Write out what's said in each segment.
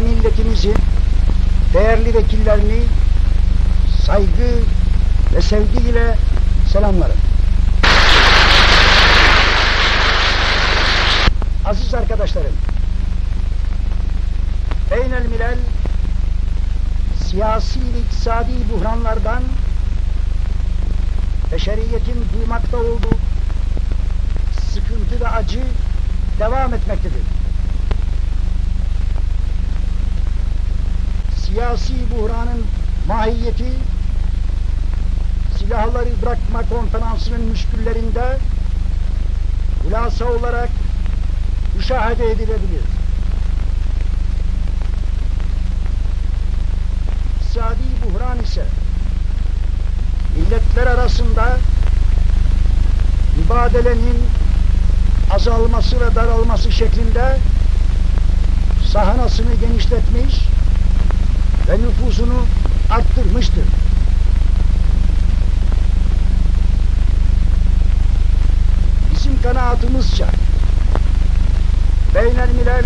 yüce milletimizin değerli vekillerini saygı ve sevgiyle selamlarım. Aziz arkadaşlarım, Beynel Milal siyasi ve iktisadi buhranlardan beşeriyetin duymakta olduğu sıkıntı ve acı devam etmektedir. Siyasi buhranın mahiyeti silahları bırakma konferansının müşküllerinde hulasa olarak müşahede edilebilir. İktisadi buhran ise milletler arasında mübadelenin azalması ve daralması şeklinde sahanasını genişletmiş ve nüfusunu arttırmıştır. Bizim kanaatimizce beynel milal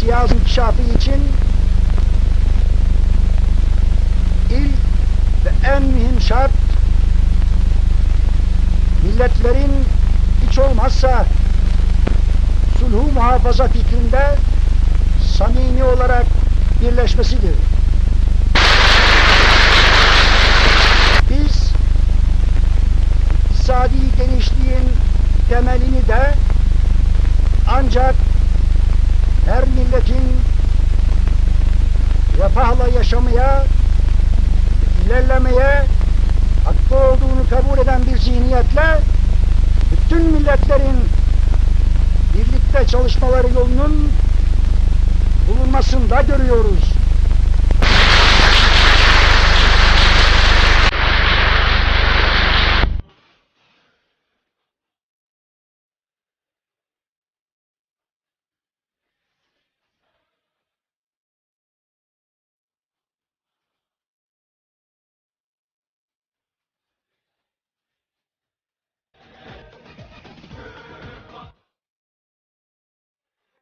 siyasi inkişafı için ilk ve en mühim şart milletlerin hiç olmazsa sulhu muhafaza fikrinde samimi olarak birleşmesidir. Temelini de ancak her milletin refahla yaşamaya, ilerlemeye hakkı olduğunu kabul eden bir zihniyetle bütün milletlerin birlikte çalışmaları yolunun bulunmasında görüyoruz.